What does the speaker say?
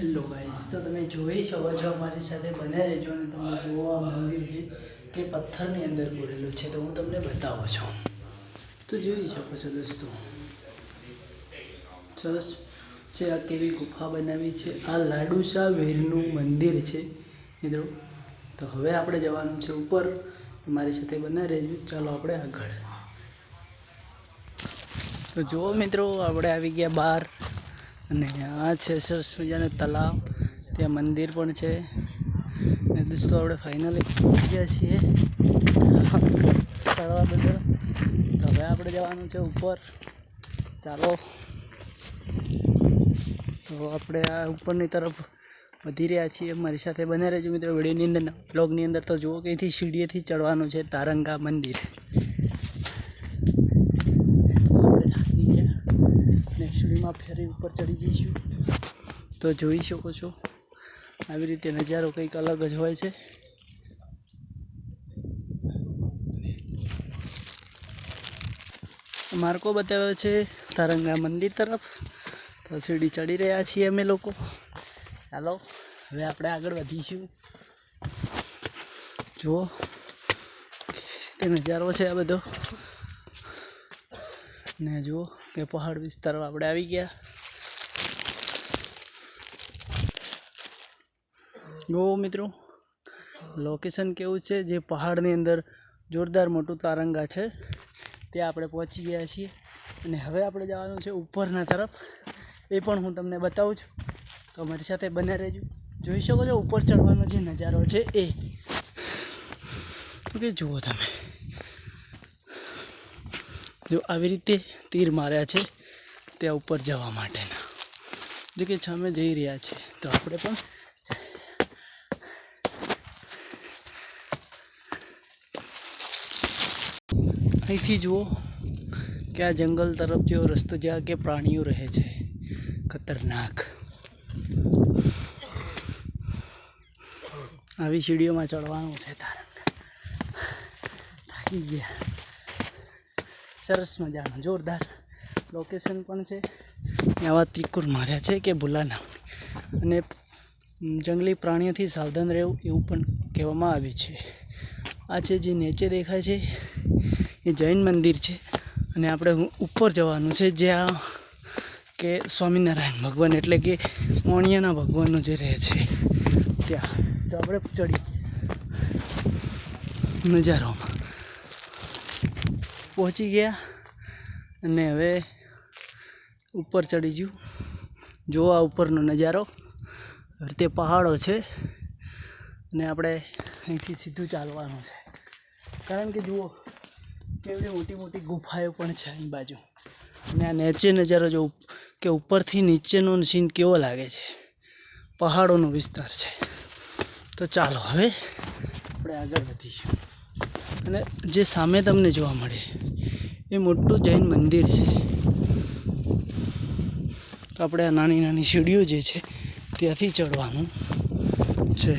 Hello guys તો તમે જોઈ શકો છો અમારી સાથે બને રહેજો અને તમે જુઓ આ મંદિર જે કે પથ્થરની અંદર પૂરેલું છે, તો હું તમને બતાવું છું. તો જોઈ શકો છો દોસ્તો, સરસ છે, આ કેવી ગુફા બનાવી છે, આ લાડુશા વીરનું મંદિર છે, મિત્રો. તો હવે આપણે જવાનું છે ઉપર, તમારી સાથે બને રહેજો. ચાલો આપણે આગળ. તો જુઓ મિત્રો, આપણે આવી ગયા બહાર અને આ છે સરસ મજાનું તલાવ ત્યાં મંદિર પણ છે. અને દોસ્તો, આપણે ફાઇનલી ગયા છીએ ફરવા બદલ. તો હવે આપણે જવાનું છે ઉપર. ચાલો. તો આપણે આ ઉપરની તરફ વધી રહ્યા છીએ. મારી સાથે બને રહેજો મિત્રો. વિડીયોની અંદર બ્લોગની અંદર તો જુઓ કઈથી સીડીએથી ચડવાનું છે તારંગા મંદિર આપણે થાકી ગયા નેક્સ્ટ ફેરી ઉપર ચડી જઈશું. તો જોઈ શકો છો, આવી રીતે નજારો કંઈક અલગ જ હોય છે. માર્કો બતાવ્યો છે તારંગા મંદિર તરફ. તો સીડી ચડી રહ્યા છીએ અમે લોકો. ચાલો, હવે આપણે આગળ વધીશું. જુઓ, તે નજારો છે આ બધો. ને જુઓ કે પહાડ વિસ્તારમાં આપણે આવી ગયા. જુઓ મિત્રો લોકેશન કેવું છે? જે પહાડની અંદર જોરદાર મોટું તારંગા છે, ત્યાં આપણે પહોંચી ગયા છીએ. અને હવે આપણે જવાનું છે ઉપરના તરફ. એ પણ હું તમને બતાવું છું. તો મારી સાથે બને રહેજો. જોઈ શકો છો, ઉપર ચડવાનો જે નજારો છે એ. કે જુઓ તમે. જો આવી રીતે તીર માર્યા છે ત્યાં ઉપર જવા માટેના. જો કે સામે જઈ રહ્યા છે, તો આપણે પણ અહીંથી જુઓ કે આ જંગલ તરફ જેવો રસ્તો જ્યાં કે પ્રાણીઓ રહે છે. ખતરનાક. આવી સીડીઓમાં ચડવાનું છે તારણ થાકી ગયા. સરસ મજાનું, જોરદાર. લોકેશન પણ છે. આવા ત્રિકુર માર્યા છે કે ભૂલાના. અને જંગલી પ્રાણીઓથી સાવધાન રહેવું એવું પણ કહેવામાં આવ્યું છે. આ છે જે નીચે દેખાય છે, એ જૈન મંદિર છે. અને આપણે ઉપર જવાનું છે, જ્યાં કે સ્વામિનારાયણ ભગવાન એટલે કે મોણિયાના ભગવાનનું જે રહે છે. ત્યાં. તો આપણે ચડી નજારોમાં. પહોંચી ગયા અને હવે ઉપર ચડી ગયું. જો આ ઉપરનો નજારો તે પહાડો છે અને આપણે અહીંથી સીધું ચાલવાનું છે. કારણ કે જુઓ, કેવડી મોટી મોટી ગુફાઓ પણ છે અહીં બાજુ. અને આ નીચે નજારો જો કે ઉપરથી નીચેનો સીન કેવો લાગે છે? પહાડોનો વિસ્તાર છે. તો ચાલો હવે આપણે આગળ વધીશું. અને જે સામે તમને જોવા મળે એ મોટું જૈન મંદિર છે. આપણે આ નાની નાની સીડીઓ જે છે, ત્યાંથી ચડવાનું છે.